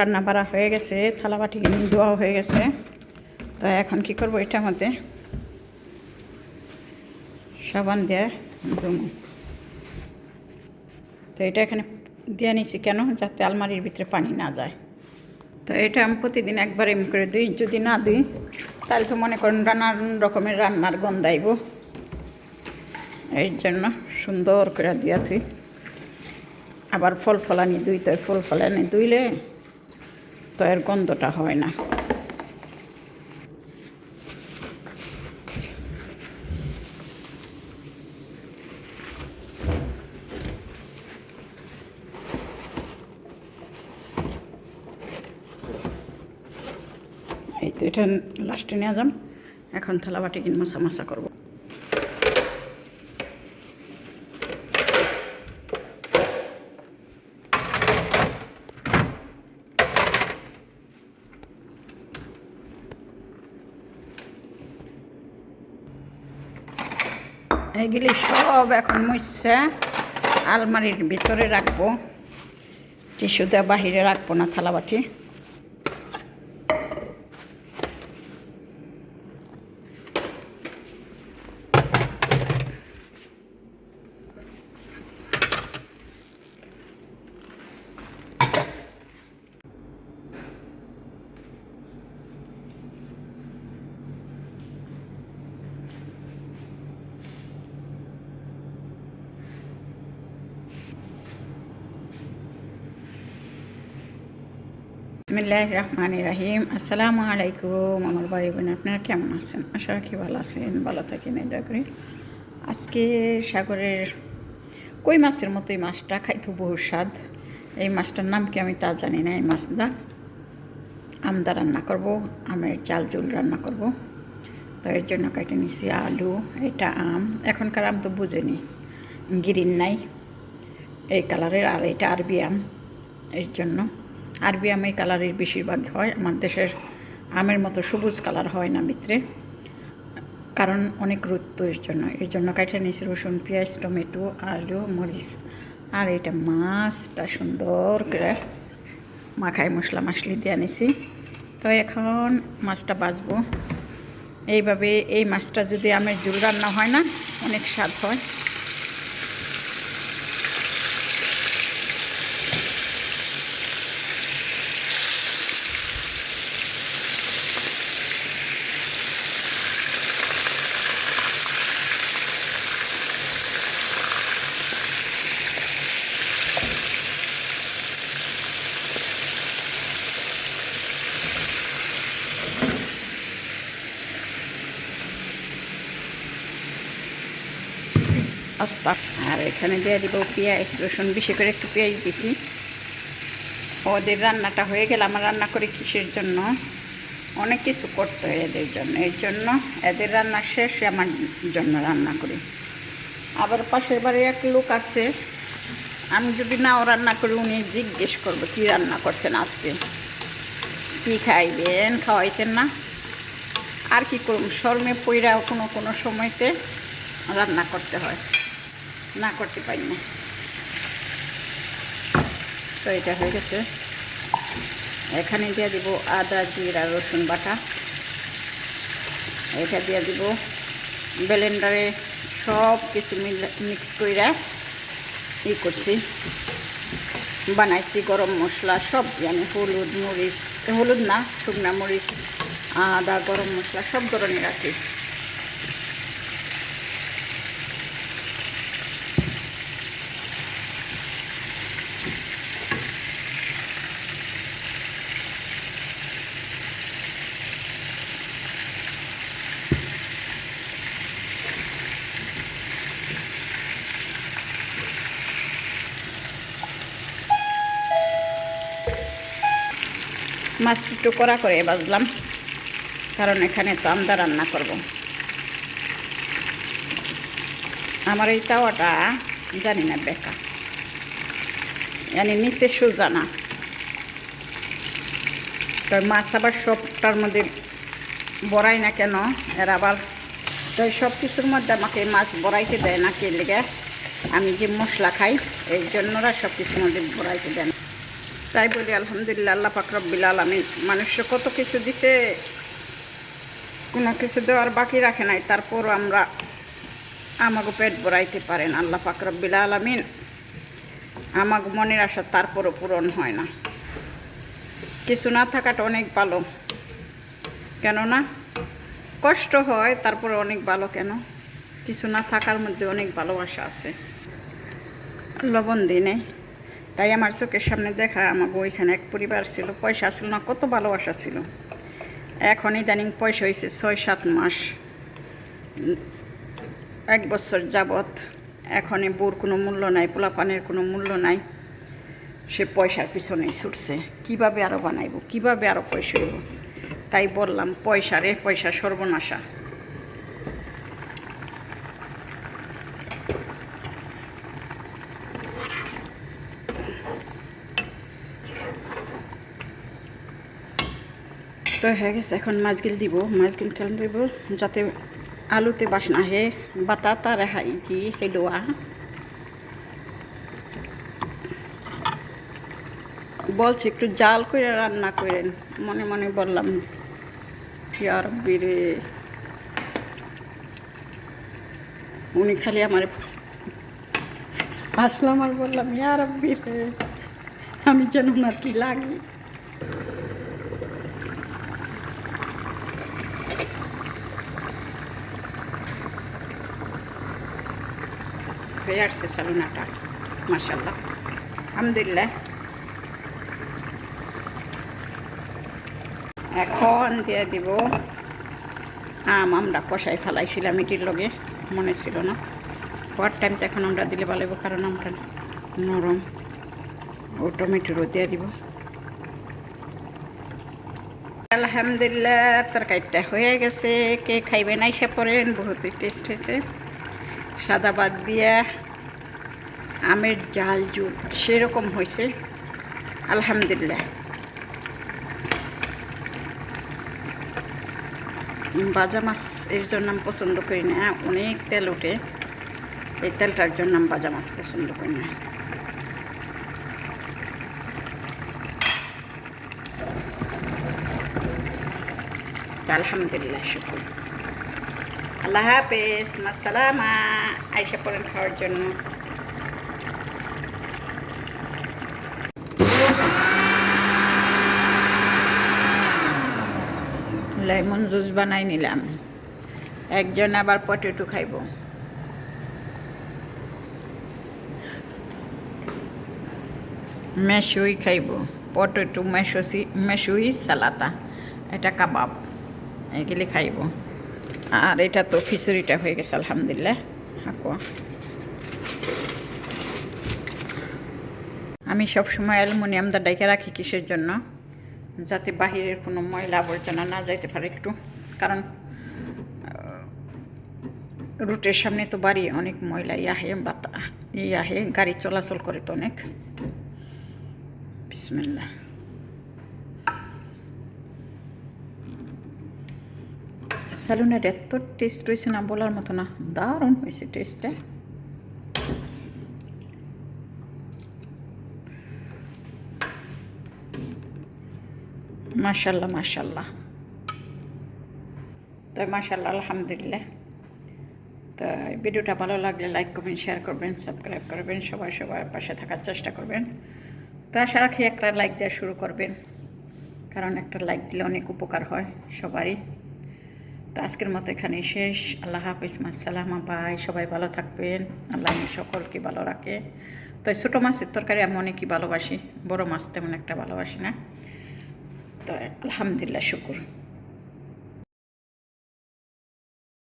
রান্না বাড়া হয়ে গেছে থালা বাটি ধোয়া হয়ে গেছে। তো এখন কি করব এটার মধ্যে? সাবান দিয়ে ধুমো। তো এটা এখানে দিয়ে নিছি কেন? যাতে আলমারির ভিতরে পানি না যায়। তো এটা আমি প্রতিদিন একবার এমনি করে দিই। যদি না দিই, তাহলে তো মনে করেন নানান রকমের রান্নার গন্ধাইব এই জন্য সুন্দর করে দিয়া তুই আবার ফল ফলানি দুই তো ফল ফলানি দুইলে তো এর গন্ধটা হয় না। এই তো এটা লাস্টে নিয়ে যাম। এখন থালা বাটি কিনে মশা মশা করব। এইগুলি সব এখন মুছছে আলমারির ভিতরে রাখব। টিস্যুতে বাহিরে রাখব না থালা বিসমিল্লাহ রহমান রাহিম আসসালামু আলাইকুম আমার ভাই বোন আপনারা কেমন আছেন? আশা রাখি ভালো আছেন, ভালো থাকেন, এই করি। আজকে সাগরের কই মাছের মতো এই মাছটা খাইতো বহু স্বাদ। এই মাছটার নাম কি আমি তা জানি না, এই মাছটা আমদা রান্না করব, আমের চাল জুল রান্না করব। তো এর জন্য কেটে নিছি আলু, এটা আম। এখনকার আম তো বুঝেনি, গ্রিন নাই এই কালারের, আর এটা আরবি আম, এর জন্য। আরবি আম এই কালারের বেশিরভাগ হয়। আমার দেশের আমের মতো সবুজ কালার হয় না মিত্রে। কারণ অনেক রোদ তো এর জন্য। এর জন্য কাঠে নিয়েছি রসুন, পেঁয়াজ, টমেটো, আলু, মরিচ। আর এটা মাছটা সুন্দর করে মাখায় মশলা মাছলি দিয়ে নিছি। তো এখন মাছটা বাজবো। এইভাবে এই মাছটা যদি আমের ঝুল রান্না হয় না, অনেক স্বাদ হয়। আস্তা। আর এখানে দিয়ে দিব পেঁয়াজ, রসুন, বেশি করে একটু পেঁয়াজ দিছি। ওদের রান্নাটা হয়ে গেলে আমার রান্না করে কিসের জন্য? অনেক কিছু করতে হয় এদের জন্য। এর জন্য এদের রান্না শেষ আমার জন্য রান্না করি। আবার পাশের বাড়ির এক লোক আছে। আমি যদি নাও রান্না করি, উনি জিজ্ঞেস করব, কী রান্না করছেন আজকে? কী খাইবেন? খাওয়াইতেন না? আর কি করুন শর্মে পইরা কোনো কোনো সময়তে রান্না করতে হয়। না করতে পারি না। তো এটা হয়ে গেছে। এখানে দিয়ে দিব আদা, জিরা, রসুন বাটা। এটা দিয়ে দিব ব্লেন্ডারে সব কিছু মিক্স কইরা ই করছি। বানাইছি গরম মশলা সব আমি হলুদ মরিচ, হলুদ না, শুকনা মরিচ, আদা, গরম মশলা সব ধরনের রাখি মাছ একটু কড়া করে বাজলাম কারণ এখানে তো আমদা রান্না করব। আমার এই তাওয়াটা জানি না বেকা জানি নিচে সোজা না। তো মাছ আবার সবটার মধ্যে বড়াই না কেন, এর আবার তো সব কিছুর মধ্যে আমাকে মাছ বড়াইতে দেয় না, কে লেগে আমি যে মশলা খাই, এই জন্যরা সব কিছুর মধ্যে বড়াইতে দেয় না। তাই বলি, আলহামদুলিল্লাহ, আল্লাহ পাকরব্বিল আলমী মানুষকে কত কিছু দিছে, কোনো কিছু দেওয়ার বাকি রাখে নাই, তারপরও আমরা আমাকে পেট ভরাইতে পারেন, আল্লাহ পাকরব্বিল আলমিন আমাকে মনের আশা তারপরও পূরণ হয় না। কিছু না থাকাটা অনেক ভালো, কেননা কষ্ট হয় তারপরে অনেক ভালো কেন? কিছু না থাকার মধ্যে অনেক ভালোবাসা আছে। লবণ দিনে তাই আমার চোখের সামনে দেখা আমাকে ওইখানে এক পরিবার ছিল, পয়সা ছিল না, কত ভালোবাসা ছিল। এখন ইদানিং পয়সা হয়েছে ছয় সাত মাস। এক বছর যাবৎ এখন বোর কোনো মূল্য নাই, পোলাপানের কোনো মূল্য নাই। সে পয়সার পিছনেই ছুটছে। কীভাবে আরও বানাইবো, কীভাবে আরও পয়সা হইব তাই বললাম, পয়সা রে, পয়সা সর্বনাশা। তো হয়ে গেছে, এখন মাছগিল দিব, মাছগিল খেল দিব যাতে আলুতে বাস না হে বাতাতা রেহাই জি হেলোয়া বলছে, একটু জাল করে রান্না করেন মনে মনে বললাম, ইয়ার বিরে উনি খালি আমার আসলাম আর বললাম, ইয়ার বিরে আমি যেন ওনার কি লাগি? হয়ে আসছে সালুনাটা মাসাল্লাহ আলহামদুলিল্লাহ। এখন দিয়ে দিব আম আমরা কষাই ফেলাইছিলাম এটির লগে, মনে ছিল না। হওয়ার টাইমটা এখন আমরা দিলে ভালো কারণ আমরা নরম। ও টমেটোরও দিয়ে দিব। আলহামদুলিল্লাহ, তরকারিটা হয়ে গেছে। কে খাইবেন আইসা পড়েন, বহুত টেস্ট হয়েছে। সাদা বাদ দিয়া আমের জাল জুট সেরকম হয়েছে। আলহামদুলিল্লাহ। বাজা মাছ এর জন্য আমি পছন্দ করি না। অনেক তেল ওঠে। এই তেলটার জন্য আমি বাজা মাছ পছন্দ করি না। আলহামদুলিল্লাহ, শুকুর। আল্লাহ হাফেজ, মাসালামা। আইসা পড়েন খাওয়ার জন্য। লেমন জুস বানাই নিলাম। একজন আবার পটেটো খাইব। মেশুই খাইব। পটেটো, মেশি মেশুই সালাতা। এটা কাবাব। এগুলি খাইব। আর এটা তো খিচুড়িটা হয়ে গেছে, আলহামদুলিল্লাহ। হাকুয়া। আমি সবসময় অ্যালুমিনিয়ামটা ডাইকে রাখি কিসের জন্য? যাতে বাহিরের কোনো ময়লা আবর্জনা না যাইতে পারে একটু। কারণ রুটের সামনে তো বাড়ি, অনেক ময়লা ইয়াহে বাতা ইয়াহে গাড়ি চলাচল করে তো অনেক। বিসমিল্লাহ। স্যালুনের এত টেস্ট রয়েছে না বলার মতো না, দারুণ হয়েছে টেস্টটা মাশাল্লাহ মাশাল্লাহ। তো মাশাল্লাহ, আলহামদুলিল্লাহ। তো ভিডিওটা ভালো লাগলে লাইক করবেন শেয়ার করবেন সাবস্ক্রাইব করবেন, সবাই সবার পাশে থাকার চেষ্টা করবেন। তো আশা রাখি একটা লাইক দেওয়া শুরু করবেন, কারণ একটা লাইক দিলে অনেক উপকার হয় সবারই। তো আজকের মতো এখানেই শেষ। আল্লাহ হাফিজ মাসালাম ভাই সবাই ভালো থাকবেন। আল্লাহ সকলকে ভালো রাখে। তো ছোটো মাছের তরকারি আমি অনেকই ভালোবাসি। বড় মাছ তেমন একটা ভালোবাসি না। তো আলহামদুলিল্লাহ, শুকুর।